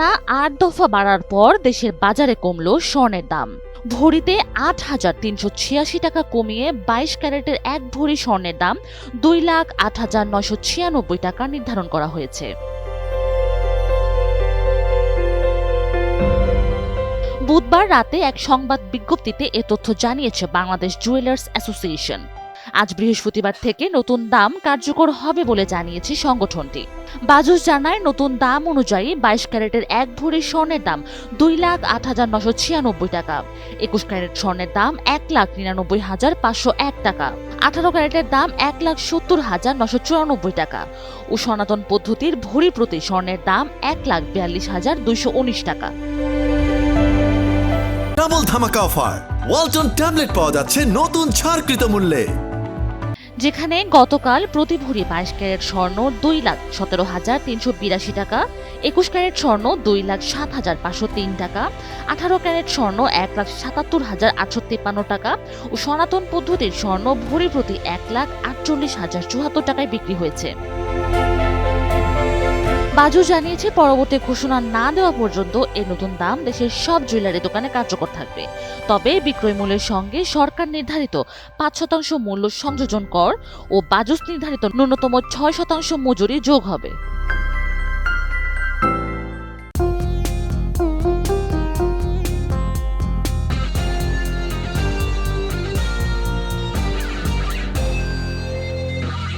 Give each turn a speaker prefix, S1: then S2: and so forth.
S1: টানা আট দফা বাড়ার পর দেশের বাজারে কমল স্বর্ণের দাম। ভরিতে আট হাজার তিনশো ছিয়াশি টাকা কমিয়ে বাইশ ক্যারেটের এক ভরি স্বর্ণের দাম দুই লাখ আট হাজার নয়শো ছিয়ানব্বই টাকা নির্ধারণ করা হয়েছে। বুধবার রাতে এক সংবাদ বিজ্ঞপ্তিতে এ তথ্য জানিয়েছে বাংলাদেশ জুয়েলার্স অ্যাসোসিয়েশন। আজ বৃহস্পতিবার থেকে নতুন দাম কার্যকর হবে বলে জানিয়েছে সংগঠনটি। বাজুস জানায়, নতুন দাম অনুযায়ী বাইশ ক্যারেটের এক ভরি স্বর্ণের দাম দুই লাখ আট হাজার নশো ছিয়ানব্বই টাকা। একুশ ক্যারেট স্বর্ণের দাম এক লাখ নিরানব্বই হাজার পাঁচশো এক টাকা। আঠারো ক্যারেটের দাম এক লাখ সত্তর হাজার নশো চুরানব্বই টাকা। ও সনাতন পদ্ধতির ভরি প্রতি স্বর্ণের দাম এক লাখ বিয়াল্লিশ হাজার দুইশো উনিশ টাকা।
S2: ডাবল ধামাকা অফার। ওয়ালটন ট্যাবলেট পাওয়া যাচ্ছে নতুন ছাড়কৃত মূল্যে।
S1: যেখানে গতকাল প্রতি ভরি বাইশ ক্যারেট স্বর্ণ দুই লাখ সতেরো হাজার তিনশো বিরাশি টাকা, একুশ ক্যারেট স্বর্ণ দুই লাখ সাত হাজার পাঁচশো তিন টাকা, আঠারো ক্যারেট স্বর্ণ এক লাখ সাতাত্তর হাজার আটশো তিপ্পান্ন টাকা ও সনাতন পদ্ধতির স্বর্ণ ভরি প্রতি এক লাখ আটচল্লিশ হাজার চুয়াত্তর টাকায় বিক্রি হয়েছে। বাজু জানিয়েছে, পরবর্তী ঘোষণা না দেওয়া পর্যন্ত এই নতুন দাম দেশের সব জুয়েলারি দোকানে কার্যকর থাকবে। তবে বিক্রয় মূল্যের সঙ্গে সরকার নির্ধারিত পাঁচ শতাংশ মূল্য সংযোজন কর ও বাজুস নির্ধারিত ন্যূনতম ছয় শতাংশ মজুরি যোগ হবে।